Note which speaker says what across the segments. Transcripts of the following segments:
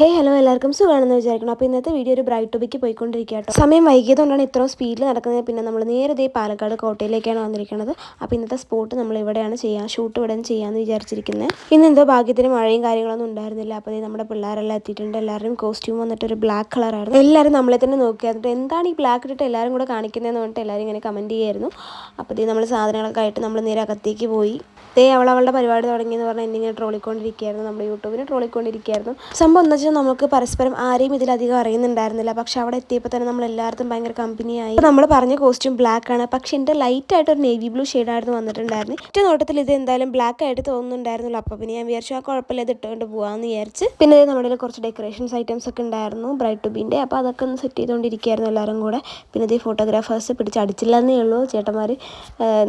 Speaker 1: ഹേ hello എല്ലാവർക്കും സുഖമാണെന്ന് വിചാരിക്കണം അപ്പോൾ ഇന്നത്തെ വീഡിയോ ഒരു ബ്രൈറ്റ് ടോപ്പിക്ക് പോയിക്കൊണ്ടിരിക്കുക കേട്ടോ. സമയം വൈകിയതുകൊണ്ടാണ് ഇത്രയും സ്പീഡിൽ നടക്കുന്നത്. പിന്നെ നമ്മൾ നേരെ പാലക്കാട് കോട്ടയിലേക്കാണ് വന്നിരിക്കുന്നത്. അപ്പോൾ ഇന്നത്തെ സ്പോട്ട് നമ്മൾ ഇവിടെയാണ് ചെയ്യുക ഷൂട്ട് ഇവിടെ ചെയ്യാമെന്ന് വിചാരിച്ചിരിക്കുന്നത് ഇന്ന് എന്തോ ഭാഗ്യത്തിന് മഴയും കാര്യങ്ങളൊന്നും ഉണ്ടായിരുന്നില്ല. അപ്പോൾ നമ്മുടെ പിള്ളേരെല്ലാം എത്തിയിട്ടുണ്ട്. എല്ലാവരും കോസ്റ്റ്യൂം വന്നിട്ട് ഒരു ബ്ലാക്ക് കളറായിരുന്നു എല്ലാവരും നമ്മളെ തന്നെ നോക്കിയായിരുന്നു എന്താണ് ഈ ബ്ലാക്ക് ഇട്ടിട്ട് എല്ലാവരും കൂടെ കാണിക്കുന്നതെന്ന് പറഞ്ഞിട്ട് എല്ലാവരും ഇങ്ങനെ കമന്റ് ചെയ്യായിരുന്നു. അപ്പോൾ ദേ നമ്മൾ സാധനങ്ങളൊക്കെ ആയിട്ട് നമ്മൾ നേരെ അകത്തേക്ക് പോയി. ദേ അവൾ അവളുടെ പരിപാടി തുടങ്ങിയെന്ന് പറഞ്ഞാൽ എന്നിങ്ങനെ ട്രോളിക്കൊണ്ടിരിക്കുകയായിരുന്നു നമ്മുടെ യൂട്യൂബിനെ ട്രോളിക്കൊണ്ടിരിക്കുകയായിരുന്നു സംഭവം എന്താ വെച്ചാൽ നമുക്ക് പരസ്പരം ആരെയും ഇതിലധികം അറിയുന്നുണ്ടായിരുന്നില്ല. പക്ഷെ അവിടെ എത്തിയപ്പോൾ തന്നെ നമ്മൾ എല്ലാവർക്കും ഭയങ്കര കമ്പനിയായി. നമ്മൾ പറഞ്ഞ കോസ്റ്റ്യൂം ബ്ലാക്ക് ആണ്. പക്ഷെ എന്റെ ലൈറ്റ് ആയിട്ട് ഒരു നേവി ബ്ലൂ ഷെയ്ഡായിരുന്നു വന്നിട്ടുണ്ടായിരുന്നു. ഒറ്റ നോട്ടത്തിൽ ഇത് എന്തായാലും ബ്ലാക്ക് ആയിട്ട് തോന്നുന്നുണ്ടായിരുന്നില്ല അപ്പോൾ പിന്നെ ഞാൻ വിചാരിച്ചു ആ കുഴപ്പമില്ല ഇത് ഇട്ടുകൊണ്ട് പോകാമെന്ന് വിചാരിച്ച്. പിന്നെ നമ്മുടെ കുറച്ച് ഡെക്കറേഷൻസ് ഐറ്റംസ് ഒക്കെ ഉണ്ടായിരുന്നു ബ്രൈറ്റ് ടുബിന്റെ അപ്പോൾ അതൊക്കെ ഒന്ന് സെറ്റ് ചെയ്തുകൊണ്ടിരിക്കുകയായിരുന്നു എല്ലാവരും കൂടെ. പിന്നെ ഇത് ഫോട്ടോഗ്രാഫേഴ്സ് പിടിച്ചടിച്ചില്ലെന്നേ ഉള്ളൂ. ചേട്ടന്മാർ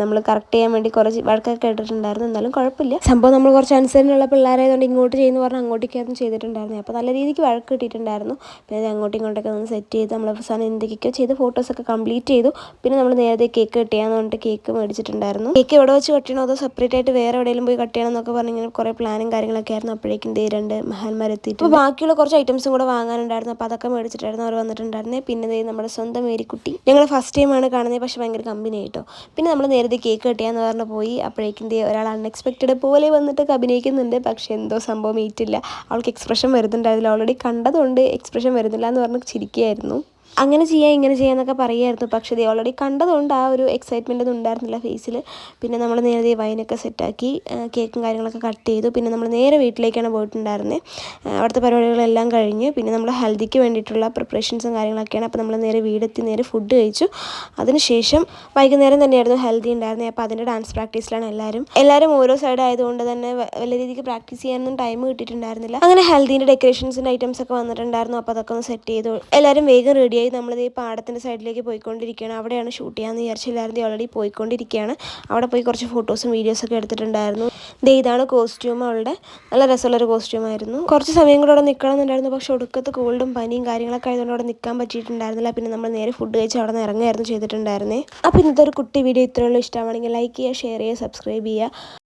Speaker 1: നമ്മൾ കറക്റ്റ് ചെയ്യാൻ വേണ്ടി കുറച്ച് വഴക്കൊക്കെ ഇട്ടിട്ടുണ്ടായിരുന്നു. എന്നാലും കുഴപ്പമില്ല. സംഭവം നമ്മൾ കുറച്ച് അനുസരണമുള്ള പിള്ളേരായതുകൊണ്ട് ഇങ്ങോട്ട് ചെയ്യുന്നു പറഞ്ഞാൽ അങ്ങോട്ടേക്കായിരുന്നു ചെയ്തിട്ടുണ്ടായിരുന്നു. അപ്പോൾ നല്ല രീതിക്ക് വഴക്ക് കിട്ടിയിട്ടുണ്ടായിരുന്നു. പിന്നെ അങ്ങോട്ടും ഇങ്ങോട്ടൊക്കെ ഒന്ന് സെറ്റ് ചെയ്ത് നമ്മൾ അവസാനം എന്തൊക്കെയൊക്കെയോ ചെയ്ത് ഫോട്ടോസൊക്കെ കംപ്ലീറ്റ് ചെയ്തു. പിന്നെ നമ്മൾ നേരത്തെ കേക്ക് കട്ട് ചെയ്യാന്ന് പറഞ്ഞിട്ട് കേക്ക് മേടിച്ചിട്ടുണ്ടായിരുന്നു. കേക്ക് എവിടെ വെച്ച് കട്ട് അതോ സെപ്പറേറ്റ് ആയിട്ട് വേറെ എവിടെയെങ്കിലും പോയി കട്ട് ചെയ്യണം എന്നൊക്കെ കുറേ പ്ലാനും കാര്യങ്ങളൊക്കെ ആയിരുന്നു. അപ്പോഴേക്കും ദേ രണ്ട് മഹാന്മാരെത്തിയിട്ട് അപ്പോൾ ബാക്കിയുള്ള കുറച്ച് ഐറ്റംസും കൂടെ വാങ്ങാനുണ്ടായിരുന്നു. അപ്പോൾ അതൊക്കെ മേടിച്ചിട്ടായിരുന്നു അവർ വന്നിട്ടുണ്ടായിരുന്നത് പിന്നെ ദേ നമ്മുടെ സ്വന്തം മേരിക്കുട്ടി. ഞങ്ങൾ ഫസ്റ്റ് ടൈമാണ് കാണുന്നത് പക്ഷേ ഭയങ്കര കമ്പനി ആയിട്ടോ. പിന്നെ നമ്മൾ നേരത്തെ കേക്ക് കട്ട് ചെയ്യാന്ന് പറഞ്ഞ് പോയി. അപ്പോഴേക്കും ദേ ഒരാൾ അൺഎക്സ്പെക്റ്റഡ് പോലെ വന്നിട്ട് അഭിനയിക്കുന്നുണ്ട്. പക്ഷേ എന്തോ സംഭവം ഈറ്റില്ല അവൾക്ക് എക്സ്പ്രഷൻ വരുന്നുണ്ടായിരുന്നില്ല ഓൾറെഡി കണ്ടതുകൊണ്ട് എക്സ്പ്രഷൻ വരുന്നില്ല എന്ന് പറഞ്ഞ് ചിരിക്കുകയായിരുന്നു. അങ്ങനെ ചെയ്യാം ഇങ്ങനെ ചെയ്യാം എന്നൊക്കെ പറയുമായിരുന്നു പക്ഷേ ഇത് ഓൾറെഡി കണ്ടതുകൊണ്ട് ആ ഒരു എക്സൈറ്റ്മെന്റ് ഒന്നും ഉണ്ടായിരുന്നില്ല ഫേസിൽ പിന്നെ നമ്മൾ നേരെ വൈനൊക്കെ സെറ്റാക്കി കേക്കും കാര്യങ്ങളൊക്കെ കട്ട് ചെയ്തു. പിന്നെ നമ്മൾ നേരെ വീട്ടിലേക്കാണ് പോയിട്ടുണ്ടായിരുന്നത് അവിടുത്തെ പരിപാടികളെല്ലാം കഴിഞ്ഞ്. പിന്നെ നമ്മൾ ഹൽദിക്ക് വേണ്ടിയിട്ടുള്ള പ്രിപ്പറേഷൻസും കാര്യങ്ങളൊക്കെയാണ് അപ്പോൾ നമ്മൾ നേരെ വീടെത്തി നേരെ ഫുഡ് കഴിച്ചു. അതിനുശേഷം വൈകുന്നേരം തന്നെയായിരുന്നു ഹെൽത്തി ഉണ്ടായിരുന്നത് അപ്പോൾ അതിന്റെ ഡാൻസ് പ്രാക്ടീസിലാണ് എല്ലാവരും എല്ലാവരും ഓരോ സൈഡ് ആയതുകൊണ്ട് തന്നെ വലിയ രീതിക്ക് പ്രാക്ടീസ് ചെയ്യാനൊന്നും ടൈം കിട്ടിയിട്ടുണ്ടായിരുന്നില്ല. അങ്ങനെ ഹെൽത്തിന്റെ ഡെക്കറേഷൻസിന്റെ ഐറ്റംസ് ഒക്കെ വന്നിട്ടുണ്ടായിരുന്നു. അപ്പോൾ അതൊക്കെ ഒന്ന് സെറ്റ് ചെയ്തു. എല്ലാവരും വേഗം റെഡിയായി നമ്മളിത് ഈ പാടത്തിന്റെ സൈഡിലേക്ക് പോയിക്കൊണ്ടിരിക്കുകയാണ്. അവിടെയാണ് ഷൂട്ട് ചെയ്യാമെന്ന് വിചാരിച്ചില്ലായിരുന്നു ഓൾറെഡി പോയിക്കൊണ്ടിരിക്കുകയാണ്. അവിടെ പോയി കുറച്ച് ഫോട്ടോസും വീഡിയോസൊക്കെ എടുത്തിട്ടുണ്ടായിരുന്നു. ദേ ഇതാണ് കോസ്റ്റ്യൂം അവളുടെ. നല്ല രസമുള്ളൊരു കോസ്റ്റ്യൂം ആയിരുന്നു. കുറച്ച് സമയം കൂടെ അവിടെ നിൽക്കണം എന്നുണ്ടായിരുന്നു പക്ഷെ ഒടുക്കത്ത് കോൾഡും പനിയും കാര്യങ്ങളൊക്കെ ആയതുകൊണ്ട് അവിടെ നിൽക്കാൻ പറ്റിയിട്ടുണ്ടായിരുന്നില്ല. പിന്നെ നമ്മൾ നേരെ ഫുഡ് കഴിച്ച് അവിടെ നിന്ന് ഇറങ്ങുമായിരുന്നു ചെയ്തിട്ടുണ്ടായിരുന്നേ. അപ്പോൾ ഇന്നത്തെ ഒരു കുട്ടി വീഡിയോ ഇത്രയുള്ള ഇഷ്ടമാണെങ്കിൽ ലൈക്ക് ചെയ്യുക ഷെയർ ചെയ്യുക സബ്സ്ക്രൈബ് ചെയ്യുക.